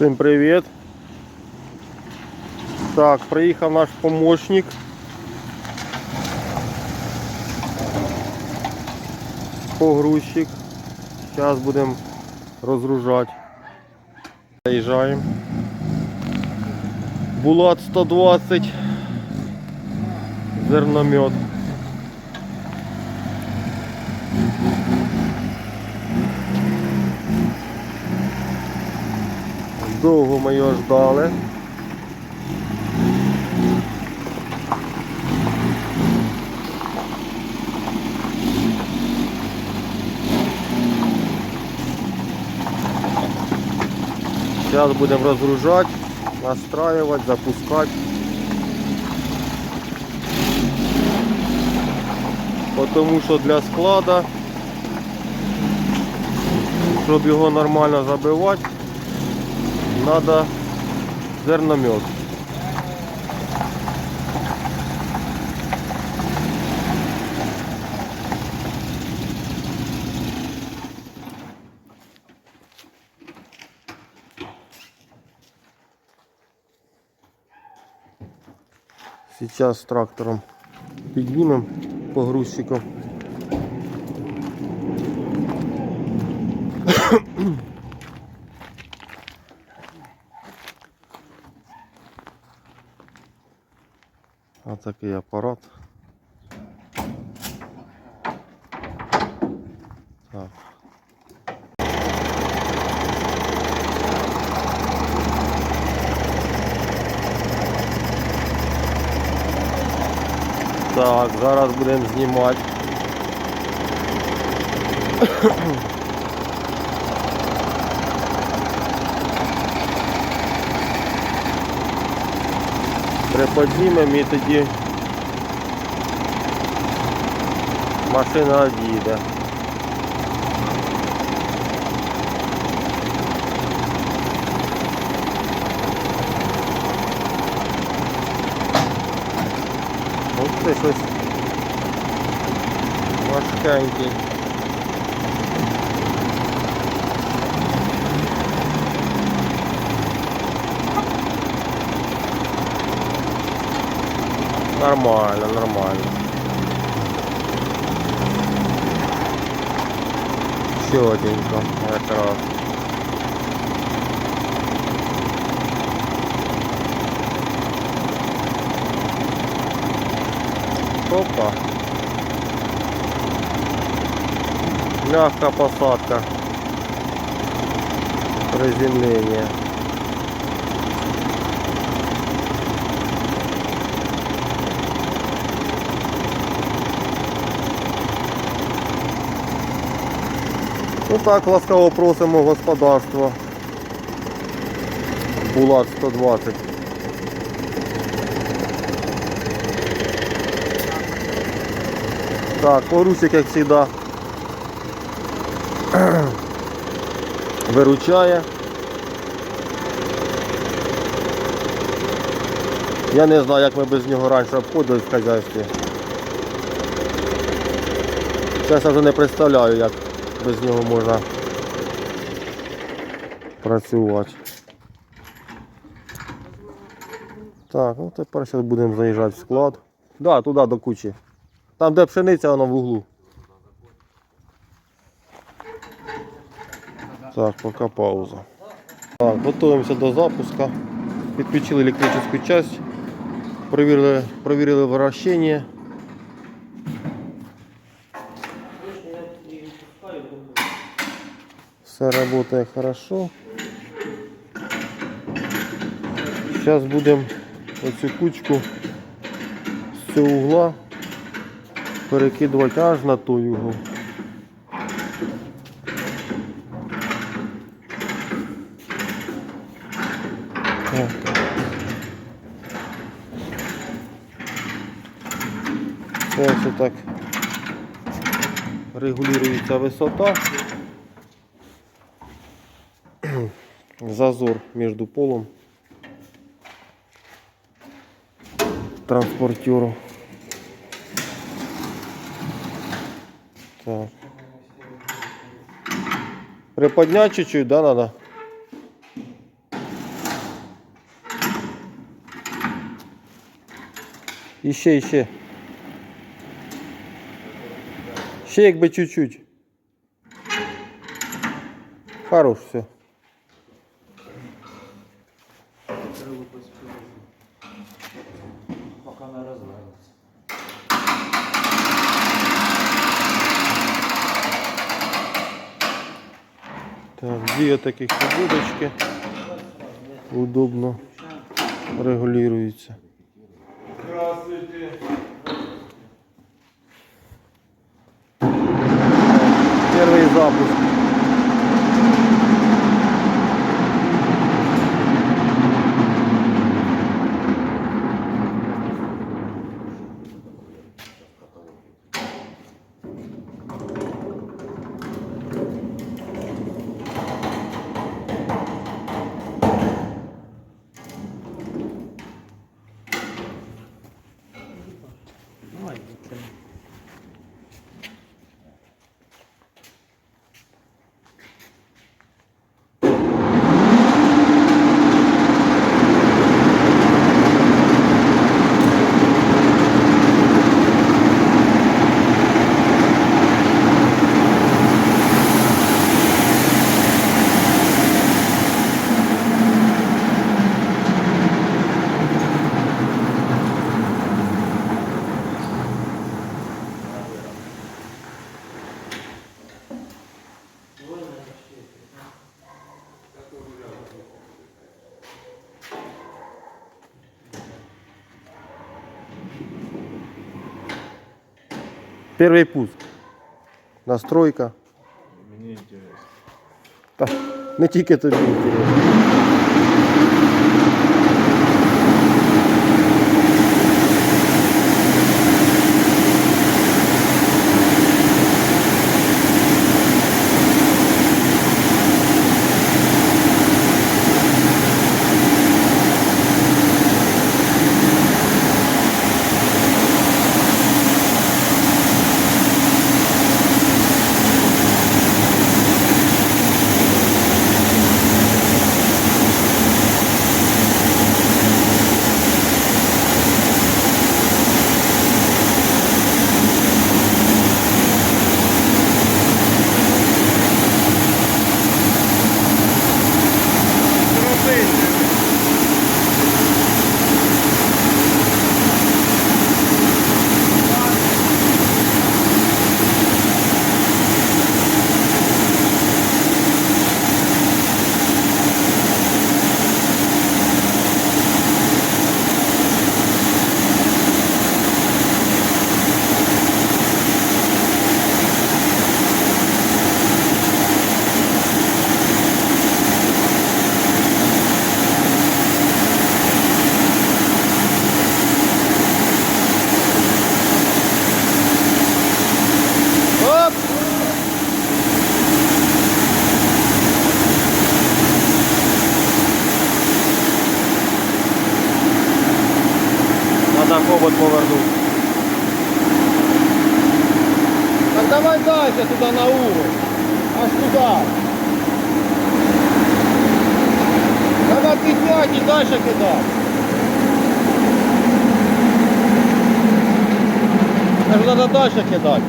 Всім привіт. Так, приїхав наш помощник. Погрузчик. Зараз будемо розгружати. Заїжджаємо. Булат 120. Зерномет. Довго ми його ждали. Зараз будемо розгружати, настраювати, запускати. Тому що для склада, щоб його нормально забивати, надо зерномет. Сейчас трактором піднімемо погрузчиком. Такий апарат. Так. Так, зараз будемо знімати. Приподнімемо і тоді машина від'їде. Ось це щось важкенький. Нормально, нормально. Чотенько, якраз. Опа. Мягкая посадка. Приземление. Ну так, ласкаво просимо господарство. Булат 120. Так, погрузчик, як завжди, виручає. Я не знаю, як ми без нього раніше обходились в хазяйстві. Зараз вже не представляю, як без нього можна працювати. Так, ну тепер зараз будемо заїжджати в склад. Так, да, туди до кучі. Там де пшениця, воно в углу. Так, поки пауза. Так, готуємося до запуска. Підключили електричну часть, провірили, провірили вращення. Все работает хорошо. Сейчас будем оцю кучку з цього угла перекидувати аж на той угол. Це так регулюється висота. зазор между полом транспортеру. Так. Приподнять чуть-чуть, да, надо? еще еще еще Ще бы чуть-чуть. Хорош, все. Дві таких будочки. Удобно регулюються. Перший запуск. Первый пуск. Настройка. Мені интересно. Та, не тільки тобі. Оп! Надо хобот повернуть. Так давай дальше туда на угол. Аж туда. Підняти і дальше кидати. Кажу, надо дальше кидати.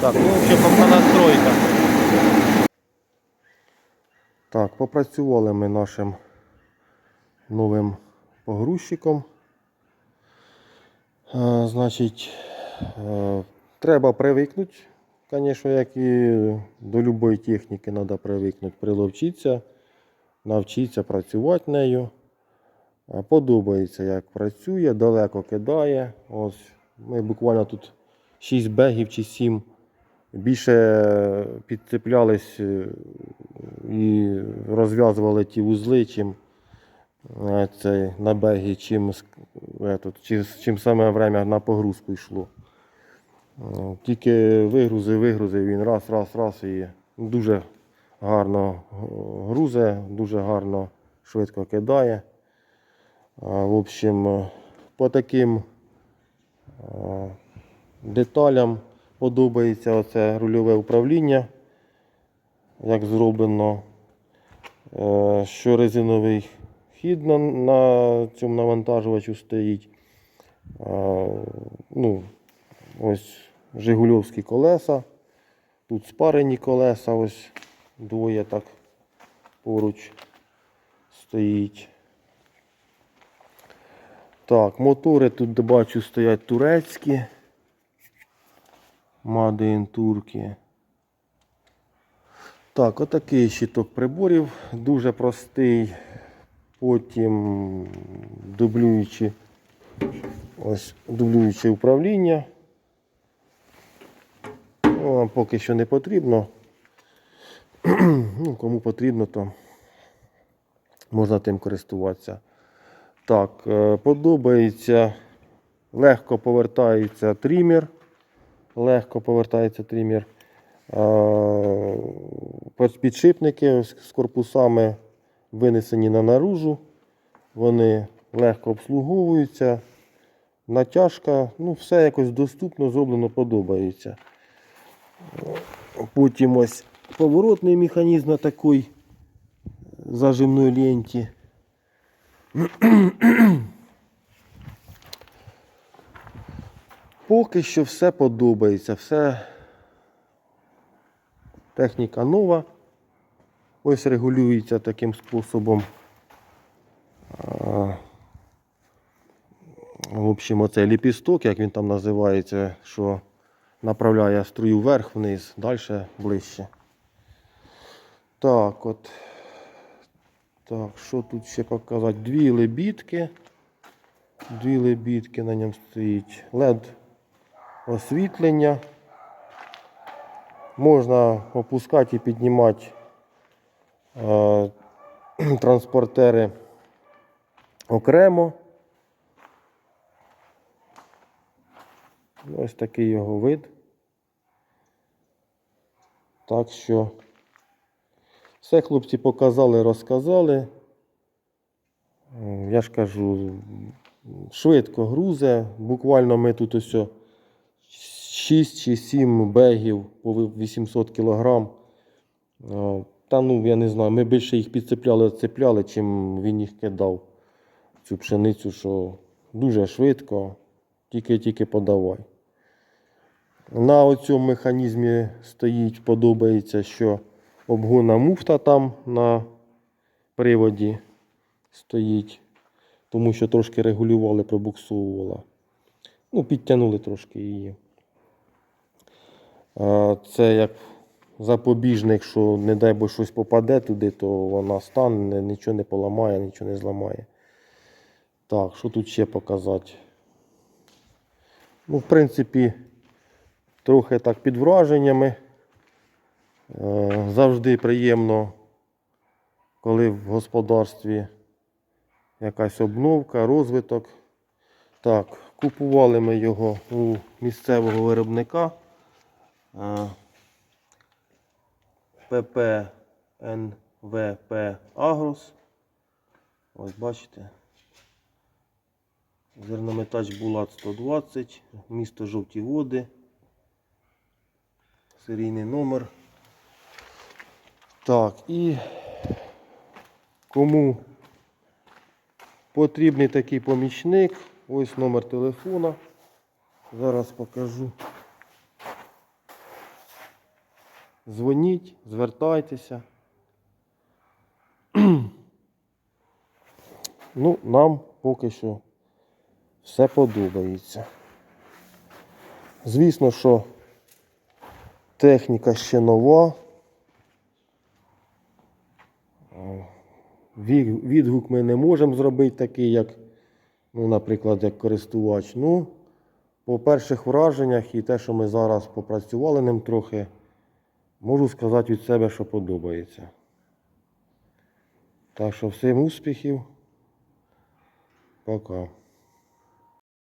Так, ну ще поки настройка. Так, попрацювали ми нашим новим погрузчиком. Е, значить, треба привикнути, звісно, як і до будь-якої техніки треба привикнути, приловчитися, навчитися працювати нею. Е, Подобається, як працює, далеко кидає. Ось ми буквально тут 6 бегів чи 7 більше підцеплялись е, і розв'язували ті вузли, чим е, цей, на бегі, чим, чим саме время на погрузку йшло. Е, Тільки вигрузи, вигрузи, він раз, раз, раз і дуже гарно грузе, дуже гарно швидко кидає. В общем, е, по таким е, деталям подобається оце рульове управління, як зроблено, Е, що резиновий вхід на, на цьому навантажувачу стоїть. Ну, ось Жигульовські колеса. Тут спарені колеса, ось двоє так поруч стоїть. Так, мотори тут бачу стоять турецькі. In Turkey. Так, отакий щиток приборів, дуже простий. Потім дублюючи ось дублююче управління. Ну, Вам поки що не потрібно. ну, кому потрібно, то можна тим користуватися. Так, е, подобається, легко повертається трімер. Легко повертається трімер. Підшипники з корпусами винесені на наружу. Вони легко обслуговуються. Натяжка, ну, все якось доступно, зроблено, подобається. Потім ось поворотний механізм на такій зажимної ленті. Поки що все подобається, все техніка нова. Ось регулюється таким способом. В общем, оцей ліпісток, як він там називається, що направляє струю вверх-вниз, далі ближче. Так, от. Так, що тут ще показати? Дві лебідки. Дві лебідки на ньому стоїть. LED освітлення. Можна опускати і піднімати е, транспортери окремо. Ось такий його вид. Так що все хлопці показали, розказали. Я ж кажу, швидко грузе. Буквально ми тут ось 6 чи 7 бегів по 800 кг. Та ну, я не знаю, ми більше їх підцепляли, цепляли, чим він їх кидав. Цю пшеницю, що дуже швидко, тільки-тільки подавай. На оцьому механізмі стоїть, подобається, що обгонна муфта там на приводі стоїть, тому що трошки регулювали, пробуксовувала. Ну, підтягнули трошки її. Це як запобіжник, що не дай Бог щось попаде туди, то вона стане, нічого не поламає, нічого не зламає. Так, що тут ще показати? Ну, в принципі, трохи так під враженнями. Е, Завжди приємно, коли в господарстві якась обновка, розвиток. Так, купували ми його у місцевого виробника. Е, ПП Агрос. Ось бачите. Зернометач Булат 120, місто Жовті Води. Серійний номер. Так, і кому потрібний такий помічник, ось номер телефона. Зараз покажу. Дзвоніть, звертайтеся. ну, нам поки що все подобається. Звісно, що техніка ще нова. Відгук ми не можемо зробити такий, як, ну, наприклад, як користувач. Ну, по перших враженнях і те, що ми зараз попрацювали ним трохи, можу сказати від себе, що подобається. Так що всім успіхів. Пока.